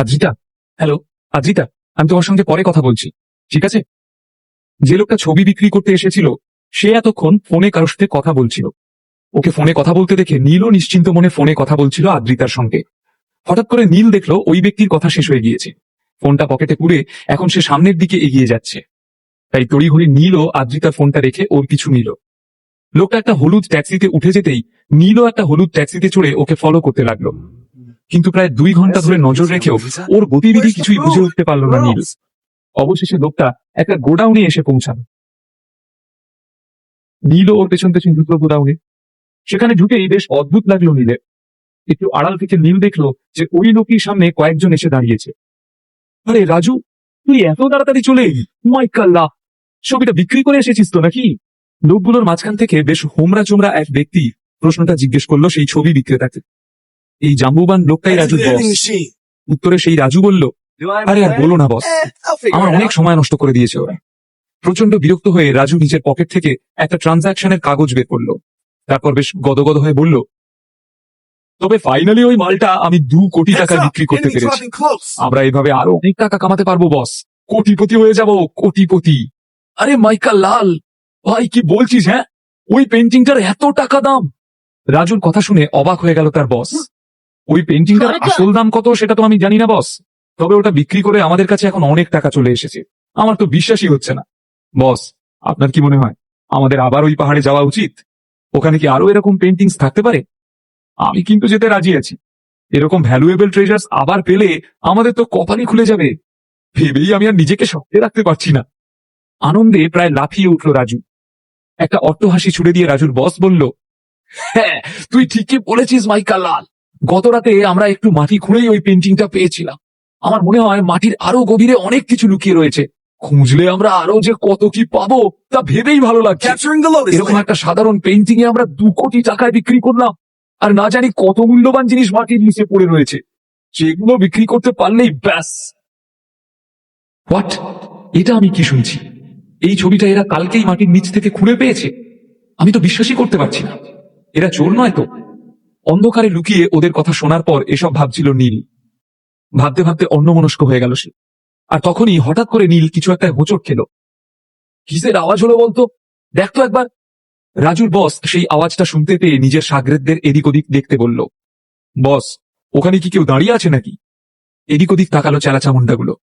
Adrita? Hello Adrita, আমি তোমার সঙ্গে পরে কথা বলছি, ঠিক আছে? যে লোকটা ছবি বিক্রি করতে এসেছিল, সে এতক্ষণ ফোনে কারোর সাথে কথা বলছিল। ওকে ফোনে কথা বলতে দেখে নীলও নিশ্চিন্ত মনে ফোনে কথা বলছিল আদ্রিতার সঙ্গে। হঠাৎ করে নীল দেখল ওই ব্যক্তির কথা শেষ হয়ে গিয়েছে। ফোনটা পকেটে পুরে এখন সে সামনের দিকে এগিয়ে যাচ্ছে। তাই তড়িঘড়ি নীলও আদ্রিতার ফোনটা রেখে ওর কিছু নিল। লোকটা একটা হলুদ ট্যাক্সিতে উঠে যেতেই নীলও একটা হলুদ ট্যাক্সিতে চড়ে ওকে ফলো করতে লাগল। কিন্তু প্রায় দুই ঘণ্টা ধরে নজর রেখেও ওর গতিবিধি কিছুই বুঝে উঠতে পারল না নীল। অবশেষে লোকটা একটা গোডাউনে এসে পৌঁছালো। নীলও ওর পেছন পেছন ঢুকলো গোডাউনে। সেখানে ঢুকেই বেশ অদ্ভুত লাগল নীলের। একটু আড়াল থেকে নীল দেখল যে ওই লোকটির সামনে কয়েকজন এসে দাঁড়িয়েছে। আরে রাজু তুই এত তাড়াতাড়ি চলে এলি? মাই কাল্লা। ছবিটা বিক্রি করে এসেছিস তো নাকি? লোকগুলোর মাঝখান থেকে বেশ হোমরা চোমরা এক ব্যক্তি প্রশ্নটা জিজ্ঞেস করল সেই ছবি বিক্রেতাকে। এই জাম্বুবান লোকটাই রাজু বস উত্তরে সেই রাজু বলল আরে আর বলো না বস আমার অনেক সময় নষ্ট করে দিয়েছে ওরা। প্রচণ্ড বিরক্ত হয়ে রাজু নিজের পকেট থেকে একটা ট্রানজাকশনের কাগজ বের করল। তারপর বেশ গদগদ হয়ে বলল তবে ফাইনালি ওই মালটা আমি দু কোটি টাকা বিক্রি করতে পেরেছি। আমরা এভাবে আরও অনেক টাকা কামাতে পারব বস কোটিপতি হয়ে যাব কোটিপতি। আরে মাইকা লাল ভাই কি বলছিস হ্যাঁ? ওই পেন্টিংটার এত টাকা দাম? রাজুর কথা শুনে অবাক হয়ে গেল তার বস ওই পেন্টিংটার আসল দাম কত সেটা তো আমি জানি না বস তবে ওটা বিক্রি করে আমাদের কাছে এখন অনেক টাকা চলে এসেছে। আমার তো বিশ্বাসই হচ্ছে না। বস আপনার কি মনে হয়? আমাদের আবার ওই পাহাড়ে যাওয়া উচিত? ওখানে কি আরও এরকম পেন্টিংস থাকতে পারে? আমি কিন্তু যেতে রাজি আছি। এরকম ভ্যালুয়েবল ট্রেজার্স আবার পেলে আমাদের তো কপালই খুলে যাবে। ভেবেই আমি আর নিজেকে শক্তে রাখতে পারছি না। আনন্দে প্রায় লাফিয়ে উঠল রাজু। একটা অট্টহাসি ছুড়ে দিয়ে রাজুর বস বলল হ্যাঁ তুই ঠিকই বলেছিস মাইকা লাল গত রাতে আমরা একটু মাটি খুঁড়েই ওই পেন্টিংটা পেয়েছিলাম। আমার মনে হয় মাটির আরও গভীরে অনেক কিছু লুকিয়ে রয়েছে। খুঁজলে আমরা আরও যে কত কি পাবো তা ভেবেই ভালো লাগছে। এরকম একটা সাধারণ পেন্টিং এ আমরা দু কোটি টাকায় বিক্রি করলাম। আর না জানি কত মূল্যবান জিনিস মাটির নিচে পড়ে রয়েছে। সেগুলো বিক্রি করতে পারলেই ব্যাস। হোয়াট এটা আমি কি শুনছি? এই ছবিটা এরা কালকেই মাটির নিচ থেকে খুঁড়ে পেয়েছে? আমি তো বিশ্বাসই করতে পারছি না। এরা চোর নয় তো? অন্ধকারে লুকিয়ে ওদের কথা শোনার পর এসব ভাবছিল নীল। ভাবতে ভাবতে অন্যমনস্ক হয়ে গেল সে। আর তখনই হঠাৎ করে নীল কিছু একটা হোঁচট খেলো। কিসের আওয়াজ হলো বলতো? দেখতো একবার। রাজুর বস সেই আওয়াজটা শুনতে পেয়ে নিজের সাগরেদদের এদিক ওদিক দেখতে বলল, বস, ওখানে কি কেউ দাঁড়িয়ে আছে নাকি? এদিক ওদিক তাকালো চেলাচামুন্ডাগুলো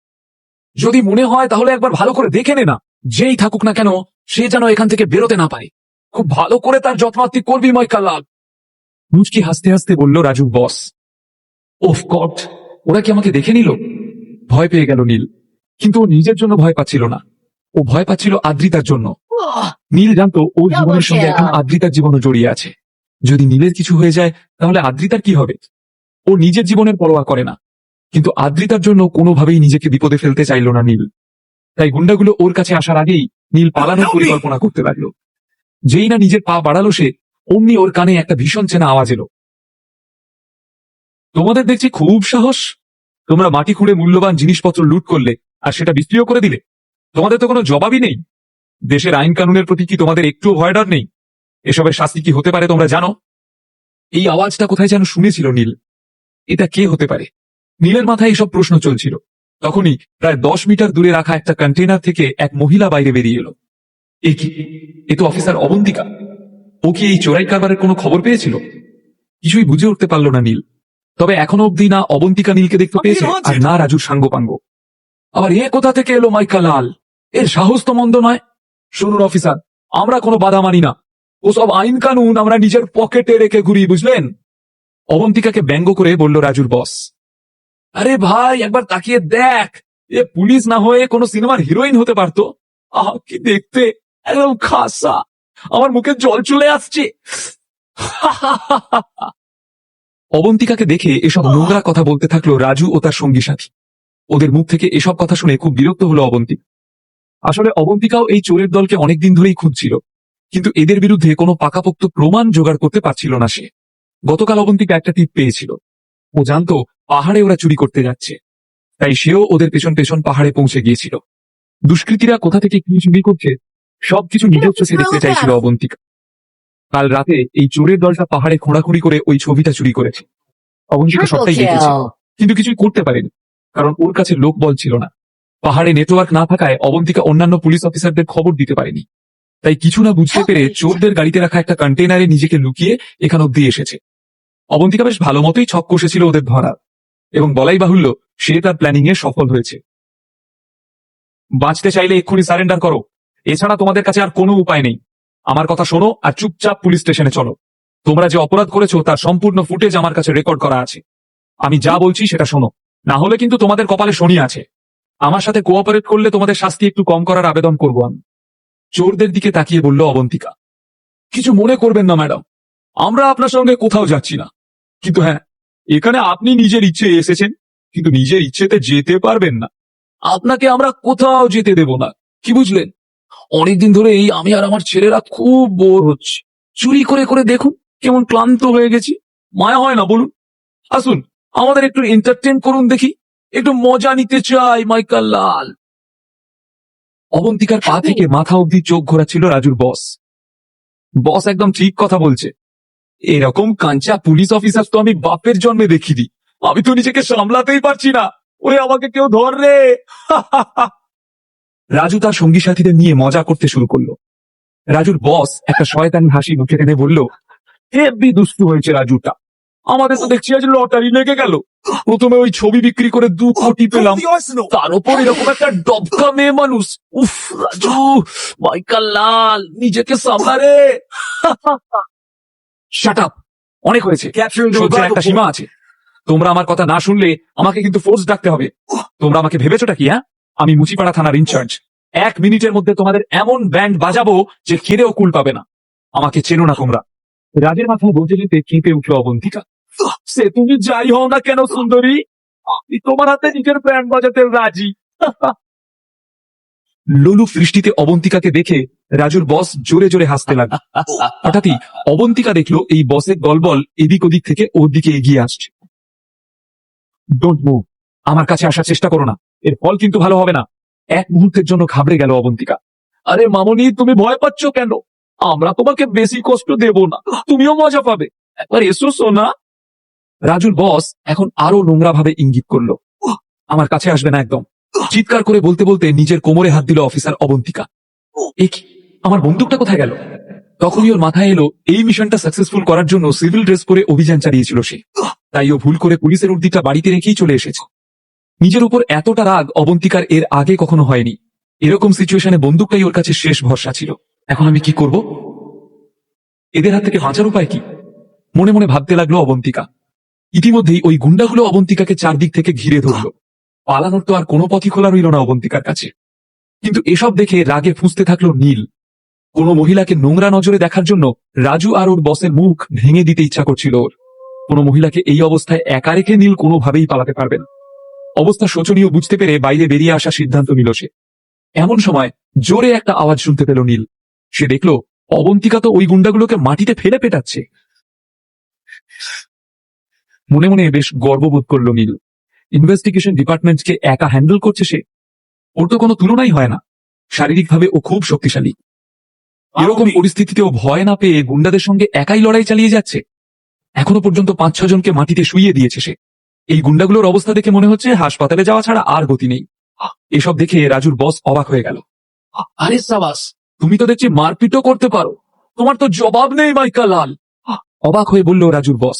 যদি মনে হয় তাহলে একবার ভালো করে দেখে নে না। যেই থাকুক না কেন, সে যেন এখান থেকে বেরোতে না পারে। খুব ভালো করে তার যত্নার্থী করবি ময়কাল্লাল মুচকি হাসতে হাসতে বলল রাজুর বস। ওফ গড ওরা কি আমাকে দেখে নিল? ভয় পেয়ে গেল নীল কিন্তু ও নিজের জন্য ভয় পাচ্ছিল না। ও ভয় পাচ্ছিল আদ্রিতার জন্য। নীল জানতো ওর জীবনের সঙ্গে এখন আদ্রিতার জীবনও জড়িয়ে আছে। যদি নীলের কিছু হয়ে যায় তাহলে আদ্রিতার কি হবে? ও নিজের জীবনের পরোয়া করে না কিন্তু আদ্রিতার জন্য কোনোভাবেই নিজেকে বিপদে ফেলতে চাইল না নীল। তাই গুন্ডাগুলো ওর কাছে আসার আগেই নীল পালানোর পরিকল্পনা করতে লাগল। যেই না নিজের পা বাড়ালো সে অমনি ওর কানে একটা ভীষণ চেনা আওয়াজ এলো। তোমাদের দেখছি খুব সাহস। তোমরা মাটি খুঁড়ে মূল্যবান জিনিসপত্র লুট করলে আর সেটা বিক্রিও করে দিলে। তোমাদের তো কোনো জবাবই নেই। দেশের আইন কানুনের প্রতি কি তোমাদের একটু ভয় ডর নেই? এসবের শাস্তি কি হতে পারে তোমরা জানো? এই আওয়াজটা কোথায় যেন শুনেছিল নীল। এটা কে হতে পারে? নীলের মাথায় এসব প্রশ্ন চলছিল। তখনই প্রায় দশ মিটার দূরে রাখা একটা কন্টেনার থেকে এক মহিলা বাইরে বেরিয়ে এলো। এ কি? এ তো অফিসার অবন্তিকা। ও কি এই চোরাই কারবারের কোনো খবর পেয়েছিল? কিছুই বুঝে উঠতে পারল না নীল। তবে এখনও অবধি না অবন্তিকা নীলকে দেখতে পেয়েছে আর না রাজুর সাঙ্গপাঙ্গ। আবার এ কোথা থেকে এলো মাইকা লাল? এর সাহস তো মন্দ নয়। শুনুন অফিসার আমরা কোনো বাধা মানি না। ওসব আইন কানুন আমরা নিজের পকেটে রেখে ঘুরি বুঝলেন? অবন্তিকাকে ব্যঙ্গ করে বলল রাজুর বস আরে ভাই একবার তাকিয়ে দেখ এ পুলিশ না হয়ে কোনো সিনেমার হিরোইন হতে পারতো? আহ কি দেখতে একদম খাসা। আমার মুখে জল চলে আসছে। অবন্তিকাকে দেখে এসব নোংরা কথা বলতে থাকল রাজু ও তার সঙ্গী সাথী। ওদের মুখ থেকে এসব কথা শুনে খুব বিরক্ত হলো অবন্তিকা আসলে অবন্তিকাও এই চোরের দলকে অনেকদিন ধরেই খুঁজছিল কিন্তু এদের বিরুদ্ধে কোনো পাকাপোক্ত প্রমাণ জোগাড় করতে পারছিল না সে। গতকাল অবন্তিকা একটা টিপ পেয়েছিল। ও জানতো পাহাড়ে ওরা চুরি করতে যাচ্ছে। তাই সেও ওদের পেছন পেছন পাহাড়ে পৌঁছে গিয়েছিল। দুষ্কৃতীরা কোথা থেকে কি চুরি করছে সবকিছু নিজের চোখে দেখতে চাইছিল অবন্তিকা। কাল রাতে এই চোরের দলটা পাহাড়ে খোঁড়াখুড়ি করে ওই ছবিটা চুরি করেছে। অবন্তিকা সবটাই দেখেছে। কিন্তু কিছুই করতে পারেনি কারণ ওর কাছে লোক বল ছিল না। পাহাড়ে নেটওয়ার্ক না থাকায় অবন্তিকা অন্যান্য পুলিশ অফিসারদের খবর দিতে পারেনি। তাই কিছু না বুঝতে পেরে চোরদের গাড়িতে রাখা একটা কন্টেনারে নিজেকে লুকিয়ে এখান অব্দি এসেছে। অবন্তিকা বেশ ভালো মতোই ছক কষেছিল ওদের ধরা এবং বলাই বাহুল্য সে তার প্ল্যানিং এ সফল হয়েছে। বাঁচতে চাইলে এক্ষুনি সারেন্ডার করো। এছাড়া তোমাদের কাছে আর কোনো উপায় নেই। আমার কথা শোনো আর চুপচাপ পুলিশ স্টেশনে চলো। তোমরা যে অপরাধ করেছ তার সম্পূর্ণ ফুটেজ আমার কাছে রেকর্ড করা আছে। আমি যা বলছি সেটা শোনো। না হলে কিন্তু তোমাদের কপালে শনি আছে। আমার সাথে কোঅপারেট করলে তোমাদের শাস্তি একটু কম করার আবেদন করব আমি। চোরদের দিকে তাকিয়ে বলল অবন্তিকা, কিছু মনে করবেন না, ম্যাডাম। আমরা আপনার সঙ্গে কোথাও যাচ্ছি না। কিন্তু হ্যাঁ এখানে আপনি নিজের ইচ্ছে এসেছেন, কিন্তু নিজের ইচ্ছেতে যেতে পারবেন না। আপনাকে আমরা কোথাও যেতে দেব না। কি বুঝলেন? অনেকদিন ধরে এই আমি আর আমার ছেলেরা খুব বোর হচ্ছে। চুরি করে করে দেখুন কেমন ক্লান্ত হয়ে গেছি। মায়া হয় না বলুন? আসুন আমাদের একটু এন্টারটেন করুন দেখি। একটু মজা নিতে চাই মাইকাল লাল। অবন্তিকার পা থেকে মাথা অবধি চোখ ঘোরাচ্ছিল রাজুর বস। বস একদম ঠিক কথা বলছে। এরকম কাঞ্চা পুলিশ অফিসার তো আমি বাপের জন্মে দেখিনি। আমি তো নিজেকে সামলাতেই পারছি না। ওরে আমাকে কেউ ধর রে রাজু তার সঙ্গী সাথীদের নিয়ে মজা করতে শুরু করল। রাজুর বস একটা শয়তানি হাসি মুখে টেনে বলল হেব্বি দুষ্টু হয়েছে রাজুটা। আমাদের তো দেখছি আজ লটারি লেগে গেল। প্রথমে ওই ছবি বিক্রি করে দু কোটি পেলাম। তার উপর এরকম একটা ডবকা মেয়ে মানুষ। উফ রাজু মাইকাল লাল নিজেকে সামলা রে শাট আপ অনেক হয়েছে। একটা সীমা আছে। তোমরা আমার কথা না শুনলে আমাকে কিন্তু ফোর্স ডাকতে হবে। তোমরা আমাকে ভেবেছোটা কি হ্যাঁ? আমি মুচিপাড়া থানার ইনচার্জ। এক মিনিটের মধ্যে তোমাদের এমন ব্যান্ড বাজাবো যে কেঁদেও কুল পাবে না। আমাকে চেনো না তোমরা। রাজের মাথায় বলতে যেতে কেঁপে উঠল অবন্তিকা। সে তুমি যাই হও না কেন, সুন্দরী? আমি তোমার হাতে নিজের ব্যান্ড বাজাতে রাজি। লুলু বৃষ্টিতে অবন্তিকাকে দেখে রাজুর বস জোরে জোরে হাসতে লাগল। হঠাৎই অবন্তিকা দেখল এই বসের দলবল এদিক ওদিক থেকে ওর দিকে এগিয়ে আসছে। ডোন্ট মুভ আমার কাছে আসার চেষ্টা করো না। এর ফল কিন্তু ভালো হবে না। এক মুহূর্তের জন্য ঘাবড়ে গেল অবন্তিকা। আরে মামনি, তুমি ভয় পাচ্ছ কেন? আমরা তোমাকে বেশি কষ্ট দেব না। তুমিও মজা পাবে। একবার এসো, সোনা। রাজুর বস এখন আরও নোংরা ভাবে ইঙ্গিত করল। আমার কাছে আসবে না একদম। চিৎকার করে বলতে বলতে নিজের কোমরে হাত দিল অফিসার অবন্তিকা। কি? আমার বন্দুকটা কোথায় গেল? তখনই ওর মাথায় এলো, এই মিশনটা সাকসেসফুল করার জন্য সিভিল ড্রেস পরে অভিযান চালিয়েছিল সে। তাই ও ভুল করে পুলিশের উর্দিটা বাড়িতে রেখেই চলে এসেছে। নিজের উপর এতটা রাগ অবন্তিকার এর আগে কখনো হয়নি। এরকম সিচুয়েশনে বন্দুকটাই ওর কাছে শেষ ভরসা ছিল। এখন আমি কি করব? এদের হাত থেকে বাঁচার উপায় কি? মনে মনে ভাবতে লাগল অবন্তিকা। ইতিমধ্যেই ওই গুন্ডাগুলো অবন্তিকাকে চারদিক থেকে ঘিরে ধরলো। পালানোর তো আর কোনো পথই খোলা রইল না অবন্তিকার কাছে। কিন্তু এসব দেখে রাগে ফুঁসতে থাকল নীল। কোনো মহিলাকে নোংরা নজরে দেখার জন্য রাজু আর ওর বসের মুখ ভেঙে দিতে ইচ্ছা করছিল ওর। কোনো মহিলাকে এই অবস্থায় একা রেখে নীল কোনোভাবেই পালাতে পারবে না। অবস্থা শোচনীয় বুঝতে পেরে বাইরে বেরিয়ে আসার সিদ্ধান্ত নিল সে। এমন সময় জোরে একটা আওয়াজ শুনতে পেল নীল। সে দেখল, অবন্তিকা তো ওই গুন্ডাগুলোকে মাটিতে ফেলে পেটাচ্ছে। মনে মনে বেশ গর্ববোধ করল নীল। ইনভেস্টিগেশন ডিপার্টমেন্টকে একা হ্যান্ডেল করছে সে? ওর তো কোনো তুলনাই হয় না। শারীরিকভাবে ও খুব শক্তিশালী। এরকম পরিস্থিতিতেও ভয় না পেয়ে গুন্ডাদের সঙ্গে একাই লড়াই চালিয়ে যাচ্ছে। এখনও পর্যন্ত পাঁচ ছজনকে মাটিতে শুইয়ে দিয়েছে সে। এই গুন্ডাগুলোর অবস্থা দেখে মনে হচ্ছে হাসপাতালে যাওয়া ছাড়া আর গতি নেই। এসব দেখে রাজুর বস অবাক হয়ে গেল। আরে সাবাস তুমি তো দেখছি মারপিটও করতে পারো। তোমার তো জবাব নেই মাইকা লাল। অবাক হয়ে বলল রাজুর বস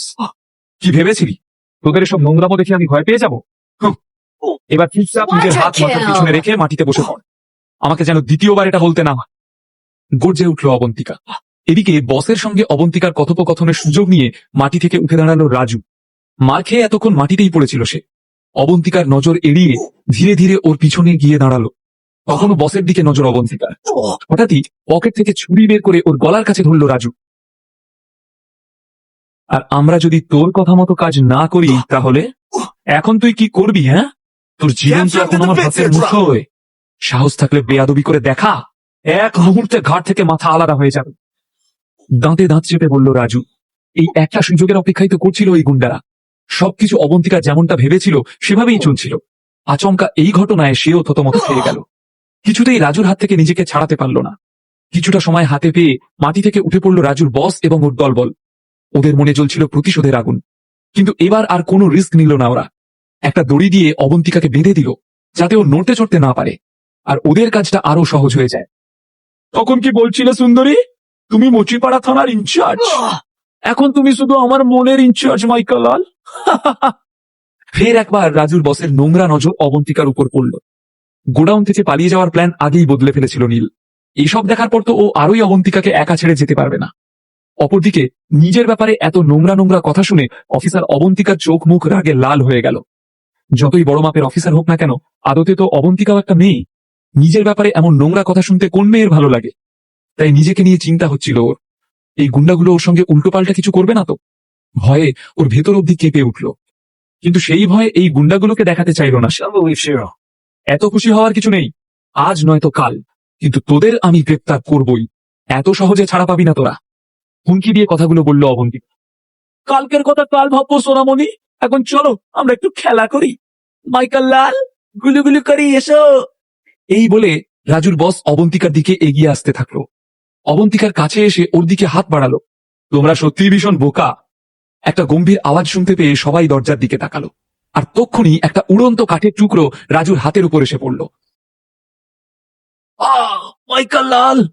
কি ভেবেছিলি? তোদের এসব নোংরামো দেখে আমি ভয় পেয়ে যাব? এবার চুপচাপ নিজের হাত মাথার পিছনে রেখে মাটিতে বসে পড়। আমাকে যেন দ্বিতীয়বার এটা বলতে না হয়। গর্জে উঠল অবন্তিকা। এদিকে বসের সঙ্গে অবন্তিকার কথোপকথনের সুযোগ নিয়ে মাটি থেকে উঠে দাঁড়াল রাজু। মার খেয়ে এতক্ষণ মাটিতেই পড়েছিল সে। অবন্তিকার নজর এড়িয়ে ধীরে ধীরে ওর পিছনে গিয়ে দাঁড়াল। তখনও বসের দিকে নজর অবন্তিকার। হঠাৎই পকেট থেকে ছুরি বের করে ওর গলার কাছে ধরল, রাজু। আর আমরা যদি তোর কথা মতো কাজ না করি তাহলে? এখন তুই কি করবি হ্যাঁ? তোর জীবন তো এখন আমার হাতের মুঠোয়? সাহস থাকলে বেয়াদবি করে দেখা। এক মুহূর্তে ঘাট থেকে মাথা আলাদা হয়ে যাবে। দাঁতে দাঁত চেপে বলল, রাজু, এই একটা সুযোগের অপেক্ষাই তো করছিল ওই গুন্ডারা। সবকিছু অবন্তিকা যেমনটা ভেবেছিল, সেভাবেই চলছিল। আচমকা এই ঘটনায় সেও থতমত খেয়ে গেল। কিছুতেই রাজুর হাত থেকে নিজেকে ছাড়াতে পারল না। কিছুটা সময় হাতে পেয়ে মাটি থেকে উঠে পড়ল রাজুর বস এবং ওর দলবল। ওদের মনে জ্বলছিল প্রতিশোধের আগুন। কিন্তু এবার আর কোনো রিস্ক নিল না ওরা। একটা দড়ি দিয়ে অবন্তিকাকে বেঁধে দিল, যাতে ও নড়তে চড়তে না পারে। আর ওদের কাজটা আরও সহজ হয়ে যায়। তখন কি বলছিলে সুন্দরী? তুমি মুচিপাড়া থানার ইনচার্জ। এখন তুমি শুধু আমার মনের ইনচার্জ, মাইকেল লাল? ফের একবার রাজুর বসের নোংরা নজর অবন্তিকার উপর পড়ল। গোডাউন থেকে পালিয়ে যাওয়ার প্ল্যান আগেই বদলে ফেলেছিল নীল। এইসব দেখার পর তো ও আরোই অবন্তিকাকে একা ছেড়ে যেতে পারবে না। অপরদিকে, নিজের ব্যাপারে এত নোংরা নোংরা কথা শুনে অফিসার অবন্তিকার চোখ মুখ রাগে লাল হয়ে গেল। যতই বড় মাপের অফিসার হোক না কেন, আদতে তো অবন্তিকাও একটা মেয়ে। নিজের ব্যাপারে এমন নোংরা কথা শুনতে কোন মেয়ের ভালো লাগে? তাই নিজেকে নিয়ে চিন্তা হচ্ছিল ওর। এই গুন্ডাগুলো ওর সঙ্গে উল্টোপাল্টা কিছু করবে না তো? ভয়ে ওর ভেতর অব্দি কেঁপে উঠল। কিন্তু সেই ভয়ে এই গুন্ডাগুলোকে দেখাতে চাইল না এত খুশি হওয়ার কিছু নেই। আজ নয়তো কাল। কিন্তু তোদের আমি গ্রেপ্তার করবই। এত সহজে ছাড়া পাবি না তোরা। হুমকি দিয়ে কথাগুলো বলল অবন্তি কালকের কথা কাল ভাববো, সোনামণি। এখন চলো, আমরা একটু খেলা করি। মাইকেল লাল, গুলুগুলু করি, এসো। এই বলে রাজুর বস অবন্তিকার দিকে এগিয়ে আসতে থাকল। অবন্তিকার কাছে এসে ওর দিকে হাত বাড়ালো। তোমরা সত্যিই ভীষণ বোকা। একটা গম্ভীর আওয়াজ শুনতে পেয়ে সবাই দরজার দিকে তাকালো। আর তক্ষুনি একটা উড়ন্ত কাঠের টুকরো রাজুর হাতের উপর এসে পড়ল। মাইকেল লাল!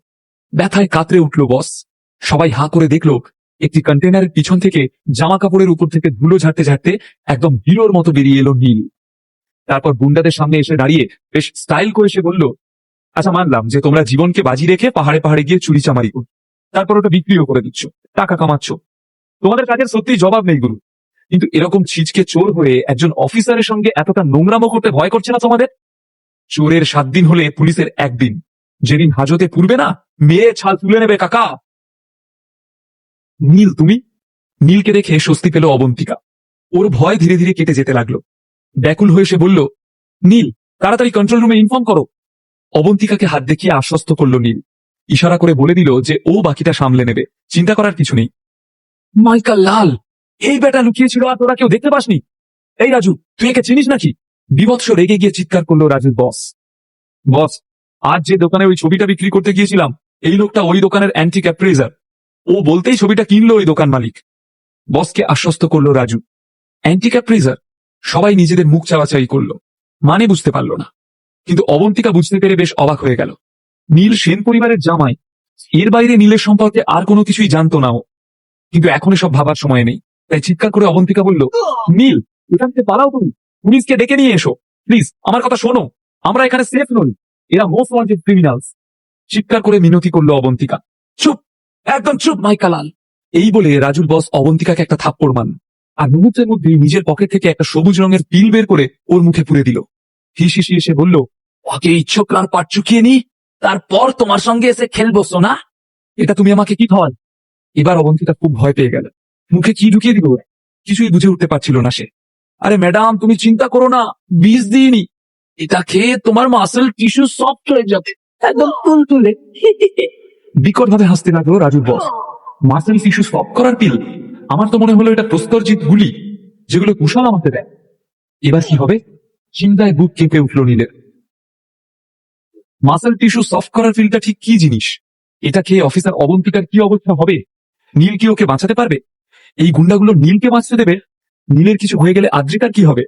ব্যথায় কাতরে উঠল বস। সবাই হাঁ করে দেখল, একটি কন্টেনারের পিছন থেকে জামা কাপড়ের উপর থেকে ধুলো ঝাড়তে ঝাড়তে একদম হিরোর মতো বেরিয়ে এলো নীল। তারপর গুন্ডাদের সামনে এসে দাঁড়িয়ে বেশ স্টাইল করে সে বলল আচ্ছা মানলাম যে তোমরা জীবনকে বাজি রেখে পাহাড়ে পাহাড়ে গিয়ে চুরি চামারি করো। তারপর ওটা বিক্রিও করে দিচ্ছ, টাকা কামাচ্ছ। তোমাদের কাজের সত্যি জবাব নেই, গুরু। কিন্তু এরকম ছিচকে চোর হয়ে একজন অফিসারের সঙ্গে এতটা নোংরামো করতে ভয় করছে না তোমাদের? চোরের সাত দিন হলে পুলিশের একদিন। যেদিন হাজতে পুরবে না, মেয়ে ছাল তুলে নেবে, কাকা। নীল, তুমি? নীলকে দেখে স্বস্তি পেল অবন্তিকা। ওর ভয় ধীরে ধীরে কেটে যেতে লাগল। ব্যাকুল হয়ে সে বলল, নীল, তাড়াতাড়ি কন্ট্রোল রুমে ইনফর্ম করো। অবন্তিকাকে হাত দেখিয়ে আশ্বস্ত করল নীল। ইশারা করে বলে দিল যে ও বাকিটা সামলে নেবে। চিন্তা করার কিছু নেই। মাইকাল লাল, এই বেটা লুকিয়েছিল আর তোরা কেউ দেখতে পাসনি? এই রাজু, তুই একে চিনিস নাকি? বিভৎস রেগে গিয়ে চিৎকার করল রাজুর বস। বস, আজ যে দোকানে ওই ছবিটা বিক্রি করতে গিয়েছিলাম, এই লোকটা ওই দোকানের অ্যান্টিক অ্যাপ্রেজার ও বলতেই ছবিটা কিনলো ওই দোকান মালিক। বসকে আশ্বস্ত করল রাজু। অ্যান্টিক অ্যাপ্রেজার সবাই নিজেদের মুখ চাওয়াচাই করল। মানে বুঝতে পারল না। কিন্তু অবন্তিকা বুঝতে পেরে বেশ অবাক হয়ে গেল। নীল সেন পরিবারের জামাই, এর বাইরে নীলের সম্পর্কে আর কোনো কিছুই জানতো না ও। কিন্তু এখন সব ভাবার সময় নেই। তাই চিৎকার করে অবন্তিকা বলল, নীল, এখান থেকে পালাও তুমি। পুলিশকে ডেকে নিয়ে এসো। প্লিজ, আমার কথা শোনো। আমরা এখানে সেফ নই। এরা মোস্ট ওয়ান্টেড ক্রিমিনালস চিৎকার করে মিনতি করল অবন্তিকা। চুপ! একদম চুপ মাইকালাল এই বলে রাজুর বস অবন্তিকাকে একটা থাপ্পড় মান আর মুহূর্তের মধ্যে নিজের পকেট থেকে একটা সবুজ রঙের পিল বের করে ওর মুখে পুরে দিল। হিস হিসি এসে বলল ওকে ইচ্ছকার পাট চুকিয়ে নি, তারপর তোমার সঙ্গে এসে খেলব, সোনা। এটা তুমি আমাকে কি খাওয়াল? এবার অবন্তিকা খুব ভয় পেয়ে গেল। মুখে কি ঢুকিয়ে দিব কিছুই বুঝে উঠতে পারছিল না সে। আরে ম্যাডাম, তুমি চিন্তা করো না বিষ দিইনি। এটা খেয়ে তোমার মাসেল টিস্যু সফট হয়ে যাবে। বিকট ভাবে হাসতে লাগল রাজুর বস। মাসেল টিস্যু সব করার পিল? আমার তো মনে হলো এটা প্রস্তরজিৎ গুলি, যেগুলো কুশল আমাকে দেয়। এবার কি হবে? চিন্তায় বুক কেঁপে উঠল নীলের। মাসেল টিস্যু সফট করার ফিলটা ঠিক কি জিনিস? এটা খেয়ে অফিসার অবন্তিকার কি অবস্থা হবে? নীল কি ওকে বাঁচাতে পারবে? এই গুন্ডাগুলো নীলকে বাঁচতে দেবে? নীলের কিছু হয়ে গেলে আদ্রিকার কি হবে?